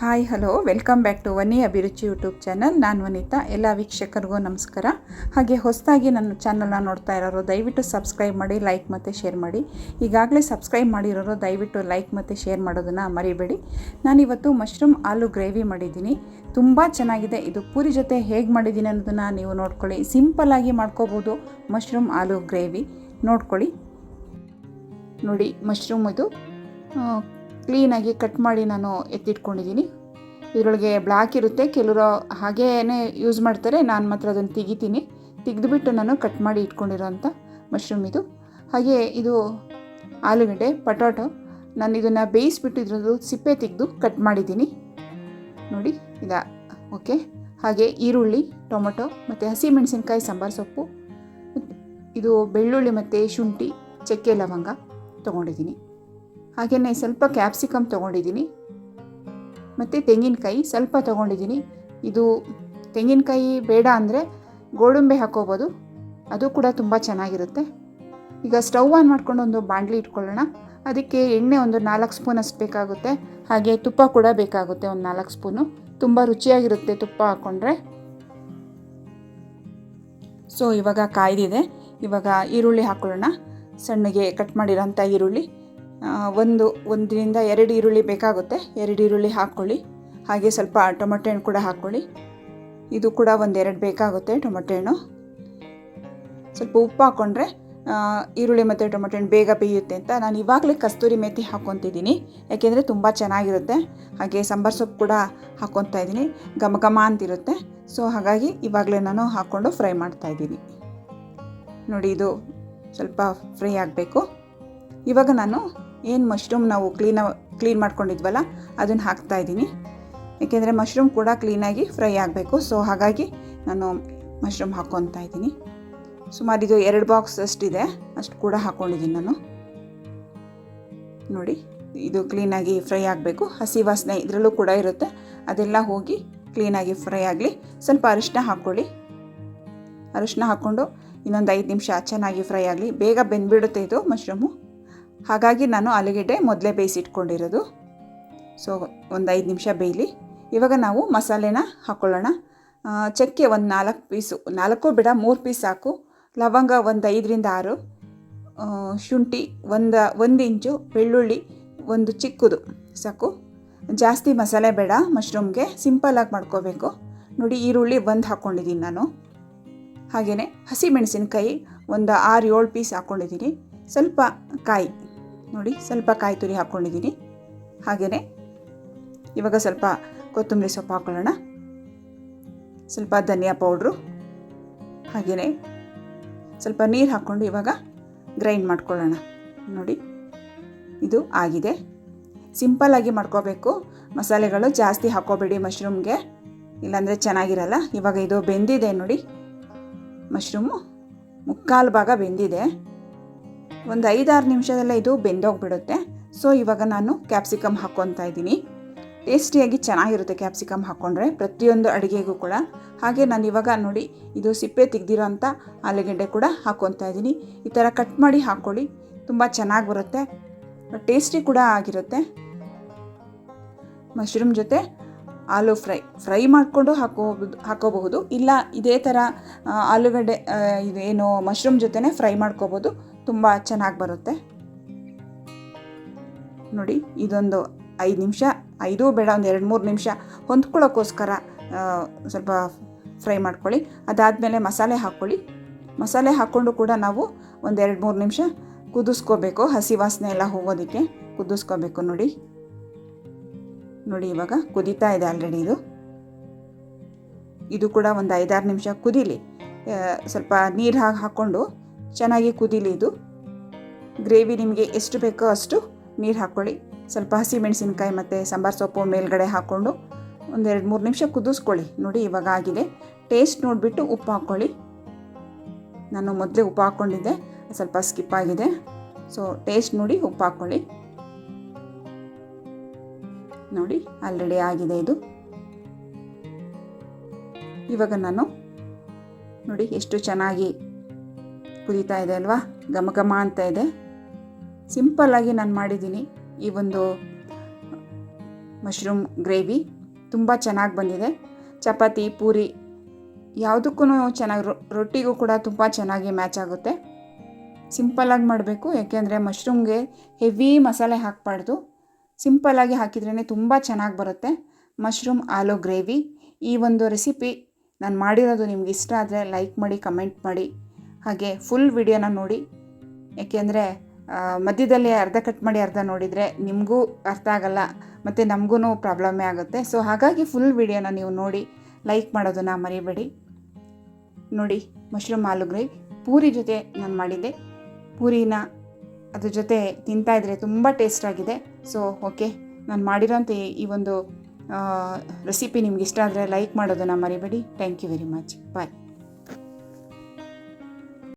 Hi hello. Welcome back to Vani Abhiruchi YouTube channel. ನಾನು ವನಿತಾ. ಎಲ್ಲ ವೀಕ್ಷಕರಿಗೂ ನಮಸ್ಕಾರ. ಹಾಗೆ ಹೊಸದಾಗಿ ನನ್ನ ಚಾನಲ್ನ ನೋಡ್ತಾ ಇರೋರು ದಯವಿಟ್ಟು ಸಬ್ಸ್ಕ್ರೈಬ್ ಮಾಡಿ ಲೈಕ್ ಮತ್ತು ಶೇರ್ ಮಾಡಿ. ಈಗಾಗಲೇ ಸಬ್ಸ್ಕ್ರೈಬ್ ಮಾಡಿರೋರು ದಯವಿಟ್ಟು ಲೈಕ್ ಮತ್ತು ಶೇರ್ ಮಾಡೋದನ್ನು ಮರಿಬೇಡಿ. ನಾನಿವತ್ತು ಮಶ್ರೂಮ್ ಆಲೂ ಗ್ರೇವಿ ಮಾಡಿದ್ದೀನಿ. ತುಂಬ ಚೆನ್ನಾಗಿದೆ. ಇದು ಪೂರಿ ಜೊತೆ ಹೇಗೆ ಮಾಡಿದ್ದೀನಿ ಅನ್ನೋದನ್ನು ನೀವು ನೋಡ್ಕೊಳ್ಳಿ. ಸಿಂಪಲ್ಲಾಗಿ ಮಾಡ್ಕೋಬೋದು ಮಶ್ರೂಮ್ ಆಲೂ ಗ್ರೇವಿ. ನೋಡ್ಕೊಳ್ಳಿ. ನೋಡಿ ಮಶ್ರೂಮ್ ಆ, ಕ್ಲೀನಾಗಿ ಕಟ್ ಮಾಡಿ ನಾನು ಎತ್ತಿಟ್ಕೊಂಡಿದ್ದೀನಿ. ಇದರೊಳಗೆ ಬ್ಲ್ಯಾಕ್ ಇರುತ್ತೆ, ಕೆಲವರು ಹಾಗೇ ಯೂಸ್ ಮಾಡ್ತಾರೆ, ನಾನು ಮಾತ್ರ ಅದನ್ನು ತೆಗಿತೀನಿ. ತೆಗೆದುಬಿಟ್ಟು ನಾನು ಕಟ್ ಮಾಡಿ ಇಟ್ಕೊಂಡಿರೋಂಥ ಮಶ್ರೂಮ್ ಇದು. ಹಾಗೆ ಇದು ಆಲೂಗಡ್ಡೆ, ಪಟೋಟೊ. ನಾನು ಇದನ್ನು ಬೇಯಿಸ್ಬಿಟ್ಟು ಇದ್ರದ್ದು ಸಿಪ್ಪೆ ತೆಗೆದು ಕಟ್ ಮಾಡಿದ್ದೀನಿ. ನೋಡಿ, ಇದಾ ಓಕೆ ಹಾಗೆ ಈರುಳ್ಳಿ, ಟೊಮೊಟೊ, ಮತ್ತು ಹಸಿಮೆಣಸಿನ್ಕಾಯಿ ಸಾಂಬಾರು ಸೊಪ್ಪು, ಇದು ಬೆಳ್ಳುಳ್ಳಿ ಮತ್ತು ಶುಂಠಿ, ಚಕ್ಕೆ ಲವಂಗ ತೊಗೊಂಡಿದ್ದೀನಿ. ಹಾಗೆಯೇ ಸ್ವಲ್ಪ ಕ್ಯಾಪ್ಸಿಕಮ್ ತೊಗೊಂಡಿದ್ದೀನಿ. ಮತ್ತು ತೆಂಗಿನಕಾಯಿ ಸ್ವಲ್ಪ ತೊಗೊಂಡಿದ್ದೀನಿ. ಇದು ತೆಂಗಿನಕಾಯಿ ಬೇಡ ಅಂದರೆ ಗೋಡಂಬಿ ಹಾಕೋಬೋದು. ಅದು ಕೂಡ ತುಂಬ ಚೆನ್ನಾಗಿರುತ್ತೆ. ಈಗ ಸ್ಟವ್ ಆನ್ ಮಾಡ್ಕೊಂಡು ಒಂದು ಬಾಂಡ್ಲಿ ಇಟ್ಕೊಳ್ಳೋಣ. ಅದಕ್ಕೆ ಎಣ್ಣೆ ಒಂದು ನಾಲ್ಕು ಸ್ಪೂನ್ ಅಷ್ಟು ಬೇಕಾಗುತ್ತೆ. ಹಾಗೆ ತುಪ್ಪ ಕೂಡ ಬೇಕಾಗುತ್ತೆ ಒಂದು ನಾಲ್ಕು ಸ್ಪೂನು ತುಂಬ ರುಚಿಯಾಗಿರುತ್ತೆ ತುಪ್ಪ ಹಾಕ್ಕೊಂಡ್ರೆ ಸೊ ಇವಾಗ ಕಾಯ್ದಿದೆ. ಇವಾಗ ಈರುಳ್ಳಿ ಹಾಕೊಳ್ಳೋಣ. ಸಣ್ಣಗೆ ಕಟ್ ಮಾಡಿರೋಂಥ ಈರುಳ್ಳಿ. ಒಂದು ಒಂದರಿಂದ ಎರಡು ಈರುಳ್ಳಿ ಬೇಕಾಗುತ್ತೆ. ಎರಡು ಈರುಳ್ಳಿ ಹಾಕ್ಕೊಳ್ಳಿ. ಹಾಗೆ ಸ್ವಲ್ಪ ಟೊಮೊಟೊ ಹಣ್ಣು ಕೂಡ ಹಾಕ್ಕೊಳ್ಳಿ. ಇದು ಕೂಡ ಒಂದೆರಡು ಬೇಕಾಗುತ್ತೆ ಟೊಮೊಟೊ ಹಣ್ಣು. ಸ್ವಲ್ಪ ಉಪ್ಪು ಹಾಕ್ಕೊಂಡ್ರೆ ಈರುಳ್ಳಿ ಮತ್ತು ಟೊಮೊಟೊ ಹಣ್ಣು ಬೇಗ ಬೇಯುತ್ತೆ ಅಂತ ನಾನು ಇವಾಗಲೇ ಕಸ್ತೂರಿ ಮೇಥಿ ಹಾಕ್ಕೊತಿದ್ದೀನಿ. ಯಾಕೆಂದರೆ ತುಂಬ ಚೆನ್ನಾಗಿರುತ್ತೆ. ಹಾಗೆ ಸಾಂಬಾರು ಸೊಪ್ಪು ಕೂಡ ಹಾಕ್ಕೊತಾ ಇದ್ದೀನಿ. ಘಮ ಘಮ ಅಂತಿರುತ್ತೆ. ಸೊ, ಹಾಗಾಗಿ ಇವಾಗಲೇ ನಾನು ಹಾಕ್ಕೊಂಡು ಫ್ರೈ ಮಾಡ್ತಾಯಿದ್ದೀನಿ ನೋಡಿ, ಇದು ಸ್ವಲ್ಪ ಫ್ರೈ ಆಗಬೇಕು. ಇವಾಗ ನಾನು ಏನು ಮಶ್ರೂಮ್ ನಾವು ಕ್ಲೀನ ಕ್ಲೀನ್ ಮಾಡ್ಕೊಂಡಿದ್ವಲ್ಲ, ಅದನ್ನು ಹಾಕ್ತಾ ಇದ್ದೀನಿ. ಏಕೆಂದರೆ ಮಶ್ರೂಮ್ ಕೂಡ ಕ್ಲೀನಾಗಿ ಫ್ರೈ ಆಗಬೇಕು. ಸೊ ಹಾಗಾಗಿ ನಾನು ಮಶ್ರೂಮ್ ಹಾಕ್ಕೊತಾ ಇದ್ದೀನಿ. ಸುಮಾರು ಇದು ಎರಡು ಬಾಕ್ಸ್ ಅಷ್ಟಿದೆ. ಅಷ್ಟು ಕೂಡ ಹಾಕ್ಕೊಂಡಿದ್ದೀನಿ ನಾನು. ನೋಡಿ, ಇದು ಕ್ಲೀನಾಗಿ ಫ್ರೈ ಆಗಬೇಕು. ಹಸಿ ವಾಸನೆ ಇದರಲ್ಲೂ ಕೂಡ ಇರುತ್ತೆ. ಅದೆಲ್ಲ ಹೋಗಿ ಕ್ಲೀನಾಗಿ ಫ್ರೈ ಆಗಲಿ. ಸ್ವಲ್ಪ ಅರಿಶಿನ ಹಾಕ್ಕೊಳ್ಳಿ ಅರಿಶಿನ ಹಾಕ್ಕೊಂಡು ಇನ್ನೊಂದು ಐದು ನಿಮಿಷ ಚೆನ್ನಾಗಿ ಫ್ರೈ ಆಗಲಿ. ಬೇಗ ಬೆಂದ್ಬಿಡುತ್ತೆ ಇದು ಮಶ್ರೂಮು ಹಾಗಾಗಿ ನಾನು ಆಲೂಗೆಡ್ಡೆ ಮೊದಲೇ ಬೇಯಿಸಿಟ್ಕೊಂಡಿರೋದು. ಸೊ ಒಂದು ಐದು ನಿಮಿಷ ಬೇಯಲಿ. ಇವಾಗ ನಾವು ಮಸಾಲೆನ ಹಾಕ್ಕೊಳ್ಳೋಣ ಚಕ್ಕೆ ಒಂದು ನಾಲ್ಕು ಪೀಸು, ನಾಲ್ಕು ಬೇಡ, ಮೂರು ಪೀಸ್ ಸಾಕು. ಲವಂಗ ಒಂದು ಐದರಿಂದ ಆರು. ಶುಂಠಿ ಒಂದು ಒಂದು ಇಂಚು, ಬೆಳ್ಳುಳ್ಳಿ ಒಂದು ಚಿಕ್ಕದು ಸಾಕು. ಜಾಸ್ತಿ ಮಸಾಲೆ ಬೇಡ, ಮಶ್ರೂಮ್ಗೆ ಸಿಂಪಲ್ಲಾಗಿ ಮಾಡ್ಕೋಬೇಕು. ನೋಡಿ, ಈರುಳ್ಳಿ ಒಂದು ಹಾಕ್ಕೊಂಡಿದ್ದೀನಿ ನಾನು. ಹಾಗೆಯೇ ಹಸಿಮೆಣಸಿನಕಾಯಿ ಒಂದು ಆರು ಏಳು ಪೀಸ್ ಹಾಕ್ಕೊಂಡಿದ್ದೀನಿ ಸ್ವಲ್ಪ ಕಾಯಿ ನೋಡಿ ಸ್ವಲ್ಪ ಕಾಯಿ ತುರಿ ಹಾಕ್ಕೊಂಡಿದ್ದೀನಿ. ಹಾಗೆಯೇ ಇವಾಗ ಸ್ವಲ್ಪ ಕೊತ್ತಂಬರಿ ಸೊಪ್ಪು ಹಾಕ್ಕೊಳ್ಳೋಣ ಸ್ವಲ್ಪ ಧನಿಯಾ ಪೌಡ್ರು. ಹಾಗೆಯೇ ಸ್ವಲ್ಪ ನೀರು ಹಾಕ್ಕೊಂಡು ಇವಾಗ ಗ್ರೈಂಡ್ ಮಾಡ್ಕೊಳ್ಳೋಣ. ನೋಡಿ ಇದು ಆಗಿದೆ. ಸಿಂಪಲ್ಲಾಗಿ ಮಾಡ್ಕೋಬೇಕು. ಮಸಾಲೆಗಳು ಜಾಸ್ತಿ ಹಾಕೋಬೇಡಿ ಮಶ್ರೂಮ್ಗೆ. ಇಲ್ಲಾಂದರೆ ಚೆನ್ನಾಗಿರಲ್ಲ. ಇವಾಗ ಇದು ಬೆಂದಿದೆ ನೋಡಿ. ಮಶ್ರೂಮು ಮುಕ್ಕಾಲು ಭಾಗ ಬೆಂದಿದೆ. ಒಂದು ಐದಾರು ನಿಮಿಷದಲ್ಲೇ ಇದು ಬೆಂದೋಗ್ಬಿಡುತ್ತೆ. ಸೊ ಇವಾಗ ನಾನು ಕ್ಯಾಪ್ಸಿಕಮ್ ಹಾಕ್ಕೊತಾ ಇದ್ದೀನಿ. ಟೇಸ್ಟಿಯಾಗಿ ಚೆನ್ನಾಗಿರುತ್ತೆ ಕ್ಯಾಪ್ಸಿಕಮ್ ಹಾಕ್ಕೊಂಡ್ರೆ ಪ್ರತಿಯೊಂದು ಅಡುಗೆಗೂ ಕೂಡ. ಹಾಗೆ ನಾನು ಇವಾಗ ನೋಡಿ ಇದು ಸಿಪ್ಪೆ ತೆಗ್ದಿರೋ ಅಂಥ ಆಲೂಗೆಡ್ಡೆ ಕೂಡ ಹಾಕ್ಕೊತಾ ಇದ್ದೀನಿ. ಈ ಥರ ಕಟ್ ಮಾಡಿ ಹಾಕ್ಕೊಳ್ಳಿ. ತುಂಬ ಚೆನ್ನಾಗಿ ಬರುತ್ತೆ. ಟೇಸ್ಟಿ ಕೂಡ ಆಗಿರುತ್ತೆ. ಮಶ್ರೂಮ್ ಜೊತೆ ಆಲೂ ಫ್ರೈ. ಫ್ರೈ ಮಾಡಿಕೊಂಡು ಹಾಕೋಬೋದು ಹಾಕೋಬಹುದು. ಇಲ್ಲ ಇದೇ ಥರ ಆಲೂಗಡ್ಡೆ ಆ, ಇದು ಏನು ಮಶ್ರೂಮ್ ಜೊತೆನೇ ಫ್ರೈ ಮಾಡ್ಕೋಬೋದು ತುಂಬ ಚೆನ್ನಾಗಿ ಬರುತ್ತೆ. ನೋಡಿ, ಇದೊಂದು ಐದು ನಿಮಿಷ, ಐದು ಬೇಡ, ಒಂದು ಎರಡು ಮೂರು ನಿಮಿಷ ಹೊಂದ್ಕೊಳ್ಳೋಕ್ಕೋಸ್ಕರ ಸ್ವಲ್ಪ ಫ್ರೈ ಮಾಡ್ಕೊಳ್ಳಿ. ಅದಾದಮೇಲೆ ಮಸಾಲೆ ಹಾಕ್ಕೊಳ್ಳಿ. ಮಸಾಲೆ ಹಾಕ್ಕೊಂಡು ಕೂಡ ನಾವು ಒಂದು ಎರಡು ಮೂರು ನಿಮಿಷ ಕುದಿಸ್ಕೋಬೇಕು. ಹಸಿ ವಾಸನೆ ಎಲ್ಲ ಹೋಗೋದಕ್ಕೆ ಕುದಿಸ್ಕೋಬೇಕು ನೋಡಿ. ನೋಡಿ, ಇವಾಗ ಕುದೀತಾ ಇದೆ ಆಲ್ರೆಡಿ ಇದು. ಇದು ಕೂಡ ಒಂದು ಐದಾರು ನಿಮಿಷ ಕುದೀಲಿ. ಸ್ವಲ್ಪ ನೀರು ಹಾಕಿ, ಹಾಕ್ಕೊಂಡು ಚೆನ್ನಾಗಿ ಕುದೀಲಿ ಇದು. ಗ್ರೇವಿ ನಿಮಗೆ ಎಷ್ಟು ಬೇಕೋ ಅಷ್ಟು ನೀರು ಹಾಕ್ಕೊಳ್ಳಿ ಸ್ವಲ್ಪ ಹಸಿ ಮೆಣಸಿನ್ಕಾಯಿ ಮತ್ತು ಸಾಂಬಾರು ಸೊಪ್ಪು ಮೇಲ್ಗಡೆ ಹಾಕ್ಕೊಂಡು ಒಂದೆರಡು ಮೂರು ನಿಮಿಷ ಕುದಿಸ್ಕೊಳ್ಳಿ. ನೋಡಿ ಇವಾಗ ಆಗಿದೆ. ಟೇಸ್ಟ್ ನೋಡಿಬಿಟ್ಟು ಉಪ್ಪು ಹಾಕ್ಕೊಳ್ಳಿ ನಾನು ಮೊದಲೇ ಉಪ್ಪು ಹಾಕ್ಕೊಂಡಿದ್ದೆ ಸ್ವಲ್ಪ ಸ್ಕಿಪ್ ಆಗಿದೆ. ಸೊ, ಟೇಸ್ಟ್ ನೋಡಿ ಉಪ್ಪು ಹಾಕ್ಕೊಳ್ಳಿ ನೋಡಿ, ಆಲ್ರೆಡಿ ಆಗಿದೆ ಇದು. ಇವಾಗ ನಾನು ನೋಡಿ ಎಷ್ಟು ಚೆನ್ನಾಗಿ ಕುದೀತಾ ಇದೆ ಅಲ್ವಾ? ಘಮ ಘಮ ಅಂತ ಇದೆ. ಸಿಂಪಲ್ಲಾಗಿ ನಾನು ಮಾಡಿದ್ದೀನಿ ಈ ಒಂದು ಮಶ್ರೂಮ್ ಗ್ರೇವಿ ತುಂಬ ಚೆನ್ನಾಗಿ ಬಂದಿದೆ. ಚಪಾತಿ, ಪೂರಿ ಯಾವುದಕ್ಕೂ ಚೆನ್ನಾಗಿ ರೊಟ್ಟಿಗೂ ಕೂಡ ತುಂಬ ಚೆನ್ನಾಗಿ ಮ್ಯಾಚ್ ಆಗುತ್ತೆ. ಸಿಂಪಲ್ಲಾಗಿ ಮಾಡಬೇಕು, ಯಾಕೆಂದರೆ ಮಶ್ರೂಮ್ಗೆ ಹೆವಿ ಮಸಾಲೆ ಹಾಕಬಾರ್ದು. ಸಿಂಪಲ್ಲಾಗಿ ಹಾಕಿದ್ರೇ ತುಂಬ ಚೆನ್ನಾಗಿ ಬರುತ್ತೆ. ಮಶ್ರೂಮ್ ಆಲೂ ಗ್ರೇವಿ ಈ ಒಂದು ರೆಸಿಪಿ ನಾನು ಮಾಡಿರೋದು ನಿಮ್ಗೆ ಇಷ್ಟ ಆದರೆ ಲೈಕ್ ಮಾಡಿ ಕಮೆಂಟ್ ಮಾಡಿ. ಹಾಗೆ ಫುಲ್ ವಿಡಿಯೋನ ನೋಡಿ. ಯಾಕೆಂದರೆ ಮಧ್ಯದಲ್ಲಿ ಅರ್ಧ ಕಟ್ ಮಾಡಿ ಅರ್ಧ ನೋಡಿದರೆ ನಿಮಗೂ ಅರ್ಥ ಆಗಲ್ಲ, ಮತ್ತು ನಮಗೂ ಪ್ರಾಬ್ಲಮ್ಮೇ ಆಗುತ್ತೆ. ಸೊ ಹಾಗಾಗಿ ಫುಲ್ ವಿಡಿಯೋನ ನೀವು ನೋಡಿ ಲೈಕ್ ಮಾಡೋದನ್ನು ಮರಿಬೇಡಿ. ನೋಡಿ ಮಶ್ರೂಮ್ ಆಲೂ ಗ್ರೇವಿ ಪೂರಿ ಜೊತೆ ನಾನು ಮಾಡಿದ್ದೆ. ಪೂರಿನ ಅದ್ರ ಜೊತೆ ತಿಂತಾಯಿದ್ರೆ ತುಂಬ ಟೇಸ್ಟ್ ಆಗಿದೆ. ಸೊ ಓಕೆ ನಾನು ಮಾಡಿರೋಂಥ ಈ ಒಂದು ರೆಸಿಪಿ ನಿಮ್ಗೆ ಇಷ್ಟ ಆದರೆ ಲೈಕ್ ಮಾಡೋದನ್ನು ಮರಿಬೇಡಿ. Thank you very much bye